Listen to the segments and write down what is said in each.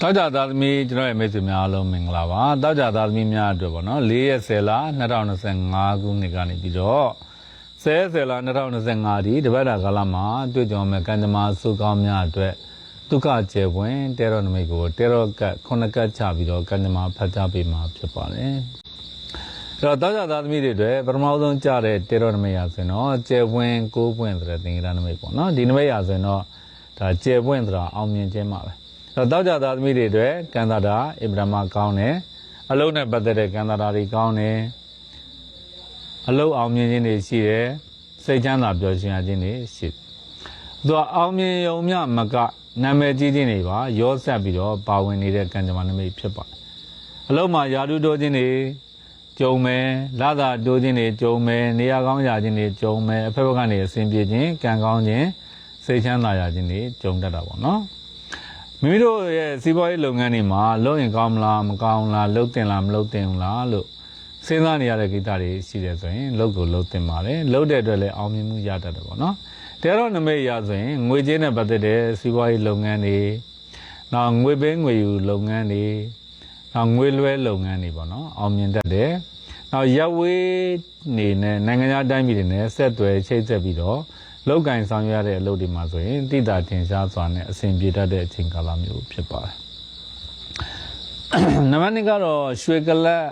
တောက်ကြသားသမီးကျွန်တော်ရဲ့မိတ်ဆွေများအားလုံးမင်္ဂလာပါတောက်ကြသားသမီးများအတွက်ပေါ့နော်၄ရက်10လ2025ခုနှစ်ကနေပြီးတော့10 10လ2025ဒီတပတ်တာကာလမှာတွေ့ကြုံမဲ့ကံကြမ္မာစုကောင်းများအတွက်ဒုက္ခကျေပွင့်တဲရောနမိတ်ကိုတဲရောကတ်ခုနှစ်ကတ်ချပြီးတော့ကံကြမ္မာဖတ်ကြားပေးမှာဖြစ်ပါတယ်အဲ့တော့တောက်ကြသားသမီးတွေအတွက်ပထမဆုံးကြားတဲ့တဲရောနမိတ်ရဆိုရင်တော့ကျေပွင့်ကိုးပွင့်ဆိုတဲ့သင်္ကေတနမိတ်ပေါ့နော်ဒီနမိတ်ရဆိုရင်တော့ ဒါကျေပွင့်ဆိုတာအောင်မြင်ခြင်းပါပဲတော့တောက်ကြသားသမီးတွေအတွက်ကံသာတာအင်ဗြဟ္မာကောင်းတယ်အလုံးနဲ့ပတ်သက်တဲ့ကံသာတာတွေကောင်းတယ်အလုံးအောင်မြင်ခြင်းတွေရှိတယ်စိတ်ချမ်းသာပျော်ရွှင်ရခြင်းတွေရှိတယ်သူကအောင်မြင်ရုံမျှမကနာမည်ကြီးခြင်းတွေပါရောဆက်ပြီးတော့ပါဝင်နေတဲ့ကံကြမ္မာနမိတ်ဖြစ်ပါတယ်အလုံးမှာယာတုတိုးခြင်းတွေကြုံမယ်လာသာတိုးခြင်းတွေကြုံမယ်နေရာကောင်းရာခြင်းတွေကြုံမယ်အဖက်ဘက်ကနေအစဉ်ပြေခြင်းကံကောင်းခြင်း စိတ်ချမ်းသာရခြင်းတွေကြုံတတ်တာပေါ့နော်မိမိတို့ရဲ့စီးပွားရေးလုပ်ငန်းတွေမှာလုပ်ရင်ကောင်းမလားမကောင်းလားလုပ်တင်လားမလုပ်တင်ဘူးလားလို့စဉ်းစားနေရတဲ့ကိစ္စတွေရှိတယ်ဆိုရင်လုပ်ကိုလုပ်တင်ပါတယ်လုပ်တဲ့အတွက်လည်းအောင်မြင်မှုရတတ်တယ်ပေါ့နော်တဲတော့နမိတ်ရဆိုရင်ငွေကြေးနဲ့ပတ်သက်တဲ့စီးပွားရေးလုပ်ငန်းတွေနောက်ငွေပေးငွေယူလုပ်ငန်းတွေနောက်ငွေလွှဲလုပ်ငန်းတွေပေါ့နော်အောင်မြင်တတ်တယ်နောက်ရပ်ဝေးနေနဲ့နိုင်ငံခြားတိုင်းပြည်တွေနဲ့ဆက်သွယ်ချိတ်ဆက်ပြီးတော့ လောက်ကင်ဆောင်ရွက်ရတဲ့အလုပ်တွေမှာဆိုရင်တိတာထင်ရှားစွာနဲ့အဆင်ပြေတတ်တဲ့အချိန်ကာလမျိုးဖြစ်ပါတယ်။နံပါတ်2ကတော့ရွှေကလတ်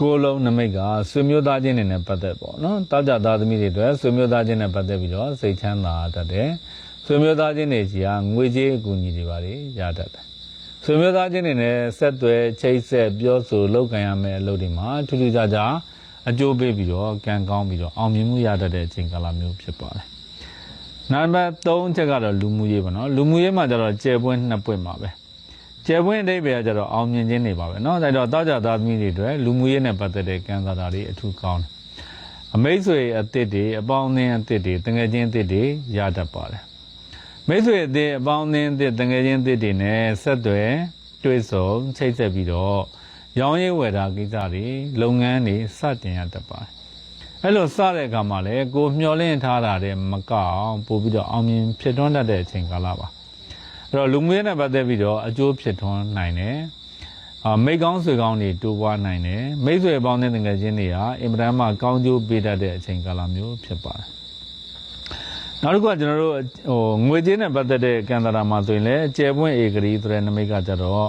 ကိုယ်လုံးနမိတ်ကဆွေမျိုးသားချင်းတွေနဲ့ပတ်သက်ပေါ့နော်။တောက်ကြသားသမီးတွေအတွက်ဆွေမျိုးသားချင်းနဲ့ပတ်သက်ပြီးတော့စိတ်ချမ်းသာတတ်တယ်။ဆွေမျိုးသားချင်းတွေကြီးကငွေကြေးအကူအညီတွေပါလေရတတ်တယ်။ဆွေမျိုးသားချင်းတွေနဲ့ဆက်သွယ်ချိတ်ဆက်ပြောဆိုလုပ်ကင်ရမယ့်အလုပ်တွေမှာထူးထူးခြားခြား အကျိုးပေးပြီးတော့ကံကောင်းပြီးတော့အောင်မြင်မှုရတတ်တဲ့အချိန်ကာလမျိုးဖြစ်ပါတယ်နံပါတ်3ချက်ကတော့လူမှုရေးပါနော်လူမှုရေးမှာကျတော့ကျယ်ပွင့်နှစ်ပွင့်ပါပဲကျယ်ပွင့်အတိတ်ပဲကျတော့အောင်မြင်ခြင်းတွေပါပဲနော်ဒါကြောင့်တောက်ကြသားသမီးတွေအတွက်လူမှုရေးနဲ့ပတ်သက်တဲ့ကံစားတာတွေအထူးကောင်းတယ်အမိတ်ဆွေအသစ်တွေအပေါင်းအသင်းအသစ်တွေတငယ်ချင်းအသစ်တွေရတတ်ပါတယ်မိတ်ဆွေအသစ်အပေါင်းအသင်းအသစ်တငယ်ချင်းအသစ်တွေနဲ့ဆက်သွယ်တွေ့ဆုံချိတ်ဆက်ပြီးတော့ ရောင်းရေးဝယ်တာကိစ္စတွေလုပ်ငန်းတွေစတင်ရတတ်ပါတယ်။အဲ့လိုစတဲ့အခါမှာလည်းကိုမျှော်လင့်ထားတာတဲ့မကအောင်ပို့ပြီးတော့အောင်မြင်ဖြစ်ထွန်းတတ်တဲ့အချိန်ကာလပါအဲ့တော့လူမျိုးရေးနဲ့ပတ်သက်ပြီးတော့အကျိုးဖြစ်ထွန်းနိုင်တယ်အာမိတ်ကောင်းဆွေကောင်းတွေတိုးပွားနိုင်တယ်မိတ်ဆွေပေါင်းတဲ့ငွေချင်းတွေဟာအင်မတန်မှကောင်းကျိုးပေးတတ်တဲ့အချိန်ကာလမျိုးဖြစ်ပါတယ်နောက်တစ်ခုကကျွန်တော်တို့ဟိုငွေကြေးနဲ့ပတ်သက်တဲ့ကံတရာမှာဆိုရင်လည်းကျယ်ပွင့်ဧကရီဆိုတဲ့နမိတ်ကကြတော့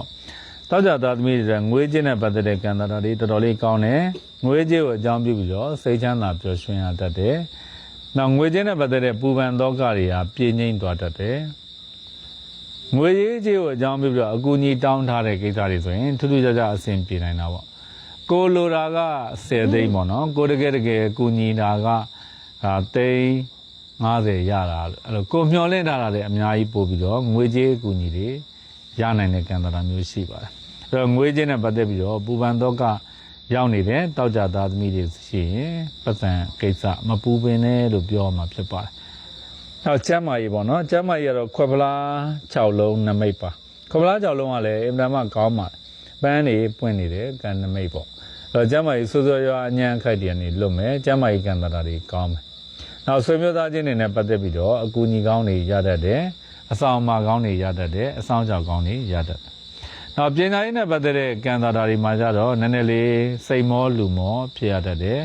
တောက်ကြသားသမီးတွေငွေကြေးနဲ့ပတ်သက်တဲ့ကံတရာတွေတော်တော်လေးကောင်းတယ်ငွေကြေးကိုအကြောင်းပြုပြီးတော့စိတ်ချမ်းသာပျော်ရွှင်ရတတ်တယ်နောက်ငွေကြေးနဲ့ပတ်သက်တဲ့ပူပန်သောကတွေဟာပြင်းငိမ့်သွားတတ်တယ်ငွေရေးကြေးကိုအကြောင်းပြုပြီးတော့အကူအညီတောင်းထားတဲ့ကိစ္စတွေဆိုရင်ထူးထူးခြားခြားအဆင်ပြေနိုင်တာပေါ့ကိုလိုတာက10သိန်းပေါ့နော်ကိုတကယ်တကယ်ကူညီတာကအာသိန်း90ရတာအဲ့လိုကိုမျှော်လင့်ထားတာလည်းအများကြီးပို့ပြီးတော့ငွေကြေးအကူအညီတွေရနိုင်တဲ့ကံတရာမျိုးရှိပါတယ် အဲ့တော့ငွေကြေးနဲ့ပတ်သက်ပြီးတော့ပူပန်တော့ကရောက်နေတဲ့တောက်ကြသားသမီးတွေရှိရင်ပတ်စံကိစ္စမပူပင်နဲ့လို့ပြောမှာဖြစ်ပါတယ်နောက်ကျမ်းမာရေးပေါ့နော်ကျမ်းမာရေးကတော့ခွက်ပလား6လုံးနမိတ်ပါခွက်ပလား6လုံးကလည်းအင်တာမကောင်းပါတယ်ပန်းနေပွင့်နေတယ်ကံနမိတ်ပေါ့အဲ့တော့ကျမ်းမာရေးစိုးစိုးရွားအညံ့ခိုက်တည်းကနေလွတ်မယ်ကျမ်းမာရေးကံတရာတွေကောင်းမယ်နောက်ဆွေမျိုးသားချင်းတွေနဲ့ပတ်သက်ပြီးတော့အကူအညီကောင်းတွေရတတ်တယ်အဆောင်အမကောင်းတွေရတတ်တယ်အဆောင်ကြောက်ကောင်းတွေရတတ်တယ် နောက်ပညာရေးနဲ့ပတ်သက်တဲ့ကံသာတာတွေမှာကြတော့နည်းနည်းလေးစိတ်မောလူမောဖြစ်ရတတ်တယ်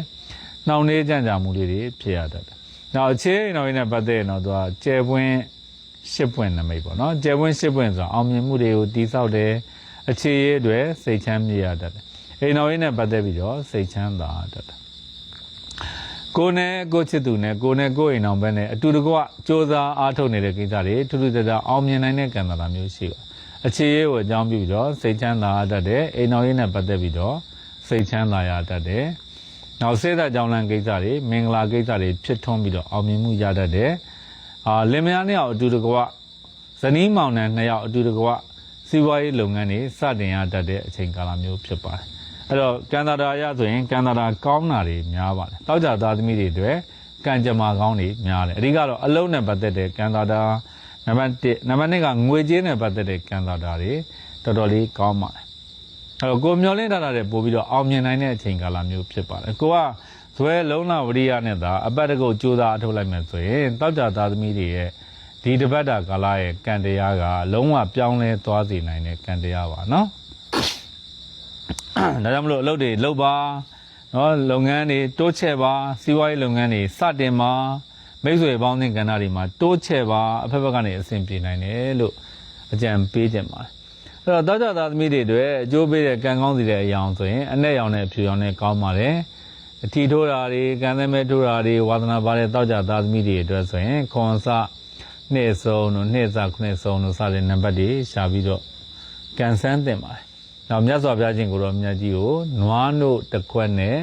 နှောင့်နှေးကြံ့ကြာမှုလေးတွေဖြစ်ရတတ်တယ်နောက်အခြေအိမ်တော်ရေးနဲ့ပတ်သက်ရင်တော့သူကကျယ်ပွင့်ရှစ်ပွင့်နမိတ်ပေါ့နော်ကျယ်ပွင့်ရှစ်ပွင့်ဆိုတာအောင်မြင်မှုတွေကိုတည်ဆောက်တယ်အခြေရေးအတွက်စိတ်ချမ်းမြေ့ရတတ်တယ်အိမ်တော်ရေးနဲ့ပတ်သက်ပြီးတော့စိတ်ချမ်းသာတတ်တယ်ကိုယ်နဲ့ကိုယ့်ချစ်သူနဲ့ကိုယ်နဲ့ကိုယ့်အိမ်အောင်ပဲနဲ့အတူတကွစ조사အားထုတ်နေတဲ့ကိစ္စတွေထူးထူးခြားခြားအောင်မြင်နိုင်တဲ့ကံတာမျိုးရှိပါ အခြေရေးကိုအကြောင်းပြုပြီးတော့စိတ်ချမ်းသာတတ်တယ်အိမ်အောင်ရေးနဲ့ပတ်သက်ပြီးတော့စိတ်ချမ်းသာရတတ်တယ်နောက်စေတကြောင်းလန်းကိစ္စတွေမင်္ဂလာကိစ္စတွေဖြစ်ထွန်းပြီးတော့အောင်မြင်မှုရတတ်တယ်အာလင်မယားနှစ်ယောက်အတူတကွဇနီးမောင်နှံနှစ်ယောက်အတူတကွစီးပွားရေးလုပ်ငန်းတွေစတင်ရတတ်တဲ့အချိန်ကာလမျိုးဖြစ်ပါတယ်အဲ့တော့ကံတာတာရဆိုရင်ကံတာတာကောင်းတာတွေများပါတယ်တောက်ကြသားသမီးတွေအတွက်ကံကြမ္မာကောင်းတွေများတယ်အဓိကတော့အလုံးနဲ့ပတ်သက်တဲ့ကံတာတာ နံပါတ်1နံပါတ်2ကငွေကြေးနဲ့ပတ်သက်တဲ့ကံတာတာတွေတော်တော်လေးကောင်းပါတယ်အဲ့တော့ကိုမျောလင့်ထားတာတွေပို့ပြီးတော့အောင်မြင်နိုင်တဲ့အချိန်ကာလမျိုးဖြစ်ပါတယ်ကိုကဇွဲလုံးလာဝရိယနဲ့သာအပတ်တကုတ်ကြိုးစားအထုတ်လိုက်မယ်ဆိုရင်တောက်ကြသားသမီးတွေရဲ့ဒီဒီတပတ်တာကာလရဲ့ကံတရားကလုံးဝပြောင်းလဲသွားစေနိုင်တဲ့ကံတရားပါနော်ဒါကြောင့်မလို့အလုပ်တွေလုပ်ပါနော်လုပ်ငန်းတွေတိုးချဲ့ပါစီးပွားရေးလုပ်ငန်းတွေစတင်ပါ မိတ်ဆွေပေါင်းသင်းကဏ္ဍတွေမှာတိုးချဲ့ပါအဖက်ဖက်ကနေအဆင်ပြေနိုင်တယ်လို့အကြံပေးခြင်းပါတယ်အဲ့တော့တောကြသားသမီးတွေအတွက်အကျိုးပေးတဲ့ကံကောင်းစီတဲ့အရာဆိုရင်အနဲ့ရောင်နဲ့အဖြူရောင်နဲ့ကောင်းပါတယ်အထီထိုးတာတွေကံသမဲထိုးတာတွေဝါသနာပါတဲ့တောကြသားသမီးတွေအတွက်ဆိုရင်ခွန်စနှစ်ဆုံးတို့နှစ်စခုနှစ်ဆုံးတို့စတဲ့နံပါတ်တွေရှာပြီးတော့ကန်ဆန်းတင်ပါတယ်။နောက်မြတ်စွာဘုရားရှင်ကိုရောမြတ်ကြီးကိုနွားနို့တစ်ခွက်နဲ့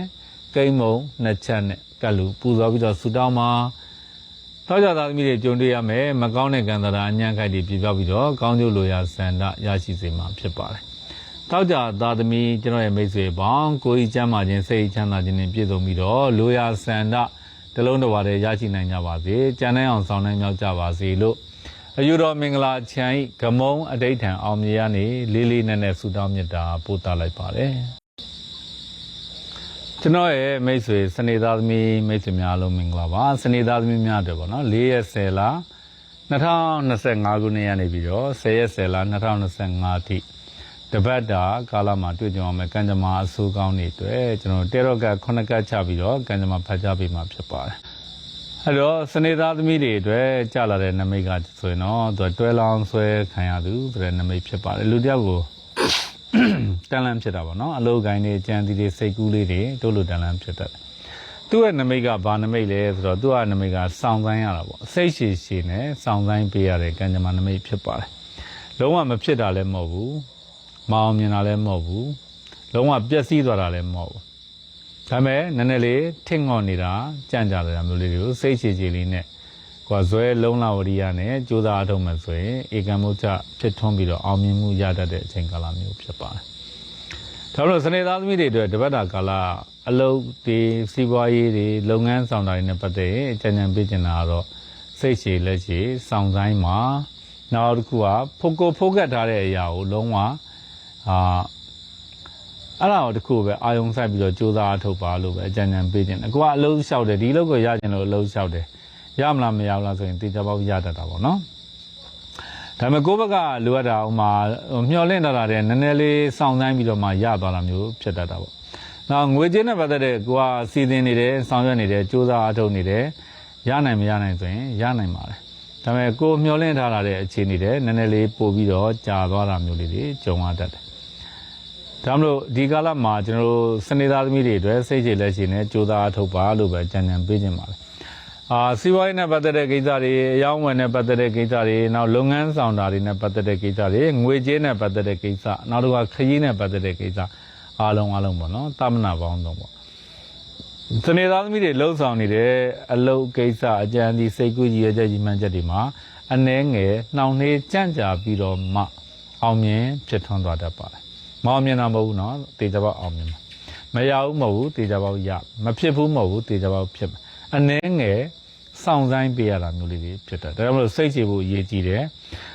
ကိမ့်မုံနှစ်ချက်နဲ့ကတ်လူပူဇော်ပြီးတော့ဆူတောင်းမှာ တောကြသားသမီးတွေကြုံတွေ့ရမယ်မကောင်းတဲ့ကံတရာအညံ့ခိုက်တွေပြပြောက်ပြီးတော့ကောင်းကျိုးလိုရာဆန္ဒရရှိစေမှာဖြစ်ပါတယ်။တောကြသားသမီးကျွန်တော်ရဲ့မိတ်ဆွေပေါင်းကိုယ်ကြီးချမ်းသာခြင်းစိတ်ချမ်းသာခြင်းနဲ့ပြည့်စုံပြီးတော့လိုရာဆန္ဒတလုံးတစ်ပါးတည်းရရှိနိုင်ကြပါစေ။ကြံနိုင်အောင်ဆောင်နိုင်မြောက်ကြပါစေလို့အယူတော်မင်္ဂလာချမ်းဤဂမုံအတိဋ္ဌံအောင်မြေရနေလေးလေးနက်နက်ဆုတောင်းမြတ်တာပို့သလိုက်ပါတယ် ကျွန်တော်ရဲ့မိတ်ဆွေစနေသားသမီးမိတ်ဆွေများအားလုံးမင်္ဂလာပါစနေသားသမီးများအတွက်ပေါ့နော်၄ရက်10လ2025ခုနှစ်ရနေပြီးတော့10ရက်10လ2025ထိတပတ်တာကာလမှာတွေ့ကြုံအောင်မယ်ကံကြမ္မာအဆိုးကောင်းတွေအတွက်ကျွန်တော်တေရော့ကခုနှစ်ကတ်ချပြီးတော့ကံကြမ္မာဖတ်ကြားပေးမှာဖြစ်ပါတယ်အဲ့တော့စနေသားသမီးတွေအတွက်ကြာလာတဲ့နမိတ်ကဆိုရင်တော့သူကတွဲလောင်းဆွဲခံရသူဆိုတဲ့နမိတ်ဖြစ်ပါတယ်လူတစ်ယောက်ကို တန်လန့်ဖြစ်တာပေါ့နော်အလုတ်ကိုင်းတွေကြံတီတွေစိတ်ကူးလေးတွေတို့လိုတန်လန့်ဖြစ်တတ်တယ်သူ့ရဲ့နမိတ်ကဘာနမိတ်လဲဆိုတော့သူ့ရဲ့နမိတ်ကစောင့်ဆိုင်ရတာပေါ့စိတ်ရှည်ရှည်နဲ့စောင့်ဆိုင်ပေးရတဲ့ကံကြမ္မာနမိတ်ဖြစ်ပါတယ်လုံးဝမဖြစ်တာလည်းမဟုတ်ဘူးမအောင်မြင်တာလည်းမဟုတ်ဘူးလုံးဝပျက်စီးသွားတာလည်းမဟုတ်ဘူးဒါပေမဲ့နည်းနည်းလေးထင့်ငေါ့နေတာကြံ့ကြတာမျိုးလေးတွေကိုစိတ်ချေချေလေးနဲ့ကိုယ်ဇွဲလုံးလာဝရိယနဲ့ကြိုးစားအထောက်မဲ့ဆိုရင်ဧကံမုတ်ချဖြစ်ထွန်းပြီးတော့အောင်မြင်မှုရတတ်တဲ့အချိန်ကာလမျိုးဖြစ်ပါတယ်။ ဒါလို့စနေသားသမီးတွေအတွက်တပတ်တာကာလအလုပ်တွေစီးပွားရေးတွေလုပ်ငန်းဆောင်တာတွေနဲ့ပတ်သက်ရင်အကြံဉာဏ်ပေးချင်တာကတော့စိတ်ရှည်လက်ရှည်စောင့်ဆိုင်မှာနောက်တစ်ခုကဖိုကိုဖိုကတ်ထားတဲ့အရာကိုလုံးဝအာအဲ့ဒါတော့တခုပဲအာယုံဆိုင်ပြီးတော့စူးစမ်းအထုတ်ပါလို့ပဲအကြံဉာဏ်ပေးခြင်းတယ်။ကိုကအလုံးလျှောက်တယ်ဒီလုံးကိုရခြင်းလို့အလုံးလျှောက်တယ်။ရမလားမရဘူးလားဆိုရင်တေချာပေါက်ရတတ်တာပေါ့နော်။ ဒါပေမဲ့ကိုယ့်ဘက်ကလိုအပ်တာဥမာမျောလင့်တတ်တာတဲ့နည်းနည်းလေးစောင့်ဆိုင်ပြီးတော့မှရသွားတာမျိုးဖြစ်တတ်တာပေါ့။နောက်ငွေကြေးနဲ့ပတ်သက်တဲ့ကိုကစီစဉ်နေတယ်ဆောင်ရွက်နေတယ်စူးစမ်းအထုတ်နေတယ်ရနိုင်မရနိုင်ဆိုရင်ရနိုင်ပါတယ်။ဒါပေမဲ့ကိုမျောလင့်ထားတာတဲ့အခြေအနေတဲ့နည်းနည်းလေးပို့ပြီးတော့ကြာသွားတာမျိုးလေးတွေကြုံရတတ်တယ်။ဒါမလို့ဒီကာလမှာကျွန်တော်တို့စနေသားသမီးတွေအတွက်စိတ်ကြည်လက်ရှိနဲ့ကြိုးစားအထုတ်ပါလို့ပဲကြံကြံပေးခြင်းပါတယ်။ အာစီးပွားရေးနဲ့ပတ်သက်တဲ့ကိစ္စတွေအယောင်းဝယ်နဲ့ပတ်သက်တဲ့ကိစ္စတွေနောက်လုပ်ငန်းဆောင်တာတွေနဲ့ပတ်သက်တဲ့ကိစ္စတွေငွေကြေးနဲ့ပတ်သက်တဲ့ကိစ္စနောက်တစ်ခါခရီးနဲ့ပတ်သက်တဲ့ကိစ္စအားလုံးအားလုံးပေါ့နော်တာမနာပေါင်းဆုံးပေါ့စနေသားသမီးတွေလှုပ်ဆောင်နေတဲ့အလုပ်ကိစ္စအကြံဒီစိတ်ကူးကြီးရကြကြီးမှန်ချက်တွေမှာအနှဲငယ်နှောင်နှေးကြန့်ကြာပြီးတော့မှအောင်မြင်ဖြစ်ထွန်းသွားတတ်ပါတယ်မအောင်မြင်တာမဟုတ်ဘူးနော်တေချာပေါအောင်မြင်မှာမရဘူးမဟုတ်ဘူးတေချာပေါရမဖြစ်ဘူးမဟုတ်ဘူးတေချာပေါဖြစ်မှာ အနှဲငယ်စောင့်ဆိုင်ပေးရတာမျိုးလေးတွေဖြစ်တယ်ဒါကြောင့်မလို့စိတ်ချဖို့အရေးကြီးတယ်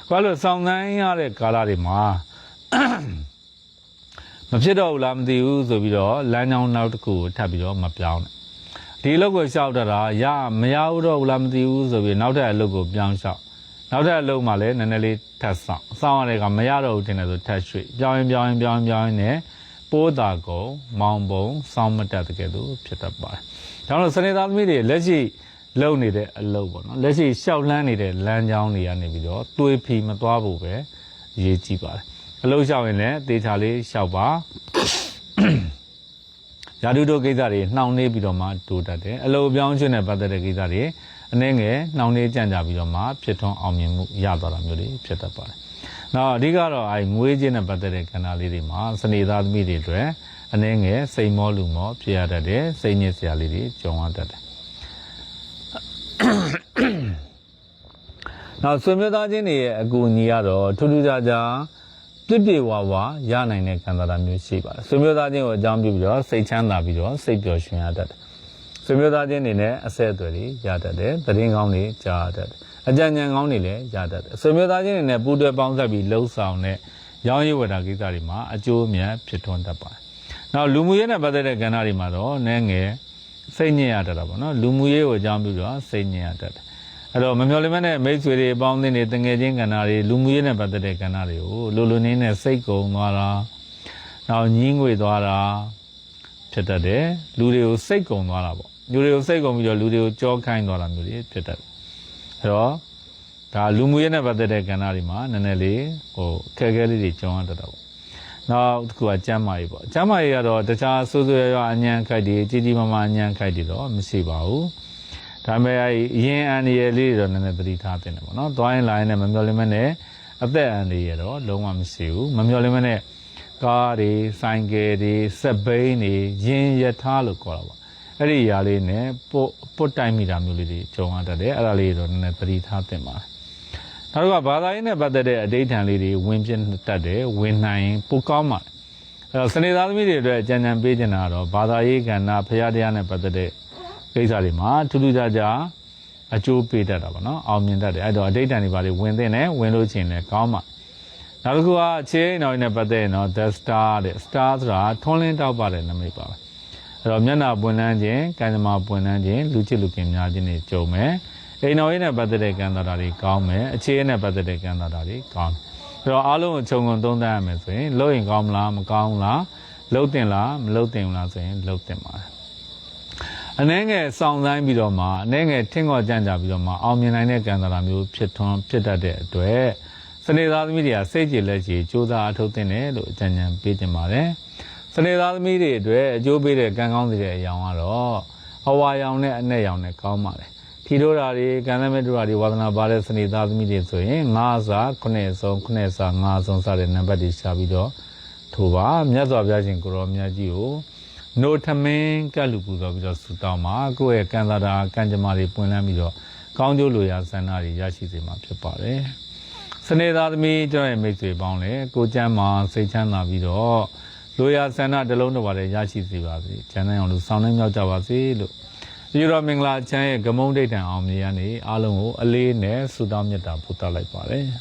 ဘာလို့စောင့်ဆိုင်ရတဲ့ကာလတွေမှာမဖြစ်တော့ဘူးလားမသိဘူးဆိုပြီးတော့လမ်းကြောင်းနောက်တစ်ခုကိုထပ်ပြီးတော့မပြောင်းနဲ့ဒီအလုပ်ကိုရှောက်တတာရမရဘူးတော့ဘူးလားမသိဘူးဆိုပြီးနောက်ထပ်အလုပ်ကိုပြောင်းလျှောက်နောက်ထပ်အလုံးမှလည်းနည်းနည်းလေးထပ်ဆောင်ဆောင်ရတဲ့ကမရတော့ဘူးတင်တယ်ဆိုထပ်ရွှေ့ပြောင်းရင်ပြောင်းရင်ပြောင်းရင်ပြောင်းရင်နဲ့ ပိုးတာကုံမောင်ပုံစောင်းမတက်တကယ်လို့ဖြစ်တတ်ပါတယ်။ဒါကြောင့်စနေသားသမီးတွေလက်ရှိလုံနေတဲ့အလုပ်ပေါ့နော်လက်ရှိရှောက်လန်းနေတဲ့လမ်းကြောင်းတွေကနေပြီးတော့တွေးဖီမသွားဖို့ပဲအရေးကြီးပါတယ်။အလုပ်ရှောက်ရင်လည်းတေချာလေးရှောက်ပါရာထူးတို့ကိစ္စတွေနှောင့်နှေးပြီးတော့မှတိုးတတ်တယ်အလုပ်အပြောင်းအရွှေ့နဲ့ပတ်သက်တဲ့ကိစ္စတွေအနည်းငယ်နှောင့်နှေးကြံ့ကြာပြီးတော့မှဖြစ်ထွန်းအောင်မြင်မှုရသွားတာမျိုးတွေဖြစ်တတ်ပါတယ်။ နောက်အဓိကတော့အဲငွေချင်းနဲ့ပတ်သက်တဲ့ကဏ္ဍလေးတွေမှာစနေသားသမီးတွေအတွက်အနည်းငယ်စိတ်မောလူမောဖြစ်ရတတ်တယ်စိတ်ညစ်စရာလေးတွေကြုံရတတ်တယ်။နောက်ဆွေမျိုးသားချင်းတွေရဲ့အကူအညီကတော့ထူးထူးခြားခြားပြည့်ပြည့်ဝဝရနိုင်တဲ့ခံစားတာမျိုးရှိပါတယ်ဆွေမျိုးသားချင်းကိုအကြောင်းပြုပြီးတော့စိတ်ချမ်းသာပြီးတော့စိတ်ပျော်ရွှင်ရတတ်တယ်ဆွေမျိုးသားချင်းတွေနဲ့အဆက်အသွယ်တွေရတတ်တယ်သတင်းကောင်းတွေကြားရတတ်တယ် အကြံဉာဏ်ကောင်းတွေလည်းရတတ်တယ်ဆွေမျိုးသားချင်းတွေနဲ့ပူးတွဲပေါင်းစပ်ပြီးလှုပ်ဆောင်တဲ့ရောင်းရည်ဝယ်တာကိစ္စတွေမှာအကျိုးအမြတ်ဖြစ်ထွန်းတတ်ပါတယ်နောက်လူမှုရေးနဲ့ပတ်သက်တဲ့ကဏ္ဍတွေမှာတော့နည်းငယ်စိတ်ညစ်ရတတ်တာပေါ့နော်လူမှုရေးကိုအကြောင်းပြုတော့စိတ်ညစ်ရတတ်တယ်အဲ့တော့မမျော်လင့်မနဲ့မိတ်ဆွေတွေအပေါင်းအသင်းတွေတငယ်ချင်းကဏ္ဍတွေလူမှုရေးနဲ့ပတ်သက်တဲ့ကဏ္ဍတွေကိုလိုလိုနေနဲ့စိတ်ကုံသွားတာနောက်ညင်းငွေသွားတာဖြစ်တတ်တယ်လူတွေကိုစိတ်ကုံသွားတာပေါ့လူတွေကိုစိတ်ကုံပြီးတော့လူတွေကိုကြောခိုင်းသွားတာမျိုးတွေဖြစ်တတ်တယ် အဲ့တော့ဒါလူမှုရေးနဲ့ပတ်သက်တဲ့ကဏ္ဍတွေမှာနည်းနည်းလေးဟိုအခက်အခဲလေးတွေကြုံရတတ်တာပေါ့နောက်တစ်ခုကကျမ်းမာရေးပေါ့ကျမ်းမာရေးကတော့တခြားဆိုးဆိုးရွားရွားအညံခိုက်တွေကြီးကြီးမားမားအညံခိုက်တွေတော့မရှိပါဘူးဒါပေမဲ့အဲ့ဒီအရင်အန်ဒီရယ်လေးတွေတော့နည်းနည်းသတိထားသင့်တယ်ပေါ့နော်။သွားရင်လာရင်လည်းမမျော်လင့်မနဲ့အသက်အန်ဒီရယ်တော့လုံးဝမရှိဘူး။မမျော်လင့်မနဲ့ကားတွေ၊ဆိုင်ကယ်တွေ၊စက်ဘိန်းတွေ၊ရင်ရထားလို့ခေါ်တာပေါ့။ အဲ့ဒီຢာလေးနဲ့ပုတ်ပုတ်တိုင်းမိတာမျိုးလေးတွေဂျုံရတတ်တယ်။အဲ့ဒါလေးတော့နည်းနည်းသတိထားသင့်ပါတယ်။နောက်တစ်ခါဘာသာရေးနဲ့ပတ်သက်တဲ့အတိတ်ထံလေးတွေဝင်ပြတတ်တယ်ဝင်နိုင်ရင်ပိုကောင်းပါတယ်။အဲ့တော့စနေသားသမီးတွေအတွက်အကြံဉာဏ်ပေးချင်တာကတော့ဘာသာရေးကဏ္ဍဖရာတရားနဲ့ပတ်သက်တဲ့ကိစ္စတွေမှာထူးထူးခြားခြားအကျိုးပေးတတ်တာပေါ့နော်အောင်မြင်တတ်တယ်အဲ့တော့အတိတ်တန်တွေပါလေဝင်သင့်တယ်ဝင်လို့ချင်တယ်ကောင်းပါနောက်တစ်ခုကခြေအိမ်တော်ကြီးနဲ့ပတ်သက်ရင်တော့ the star တဲ့ star ဆိုတာထွန်းလင်းတောက်ပါတဲ့နမိတ်ပါပဲ အဲ့တော့မျက်နှာပွင့်လန်းခြင်းကံကြမ္မာပွင့်လန်းခြင်းလူချစ်လူခင်များခြင်းတွေကြုံမယ်အိမ်တော်ကြီးနဲ့ပတ်သက်တဲ့ကံတော်တာတွေကောင်းမယ်အခြေအနေနဲ့ပတ်သက်တဲ့ကံတော်တာတွေကောင်းတယ်အဲ့တော့အားလုံးကိုခြုံငုံသုံးသပ်ရမယ်ဆိုရင်လုပ်ရင်ကောင်းမလားမကောင်းဘူးလားလုပ်တင်လားမလုပ်တင်ဘူးလားဆိုရင်လုပ်တင်ပါတယ်အနှဲငယ်စောင့်ဆိုင်ပြီးတော့မှအနှဲငယ်ထင်းခေါ်ကြံ့ကြပြီးတော့မှအောင်မြင်နိုင်တဲ့ကံတာမျိုးဖြစ်ထွန်းဖြစ်တတ်တဲ့အတွက်စနေသားသမီးတွေကစိတ်ကြည်လက်ကြည်စူးစမ်းအထောက်တင်တယ်လို့အကြံဉာဏ်ပေးတင်ပါတယ် စနေသားသမီးတွေအတွက်အကျိုးပေးတဲ့ကံကောင်းစေတဲ့အရာကတော့အဝါရောင်နဲ့အနဲ့ရောင်နဲ့ကောင်းပါတယ်ထီတို့ဓာတ်တွေကံလက်မဲ့တို့ဓာတ်တွေဝါသနာပါတဲ့စနေသားသမီးတွေဆိုရင်9စာ9ဆုံး9စာ9ဆုံးစတဲ့နံပါတ်တွေရှာပြီးတော့ထိုးပါမြတ်စွာဘုရားရှင်ကိုရောမြတ်ကြီးကိုနိုထမင်းကတ်လူပူတော်ပြီးတော့ဆူတောင်းမှာကိုယ့်ရဲ့ကံသာတာကံကြမ္မာတွေပွင့်လန်းပြီးတော့ကောင်းကျိုးလိုရာဆန္ဒတွေရရှိစေမှာဖြစ်ပါတယ်။စနေသားသမီးကျွန်တော်ရဲ့မိတ်ဆွေပေါင်းလည်းကိုကျမ်းမှာစိတ်ချမ်းသာပြီးတော့ လိုရာဆန္ဒတစ်လုံးတစ်ပါးလည်းရရှိစေပါစေ။ကျမ်းနိုင်အောင်လို့ဆောင်းနှင်းမြောက်ကြပါစေလို့ဒီတော့မင်္ဂလာချမ်းရဲ့ဂမုံဒိတ်တံအောင်မြေကနေအားလုံးကိုအလေးနဲ့ဆုတောင်းမြတ်တာပို့သလိုက်ပါတယ်။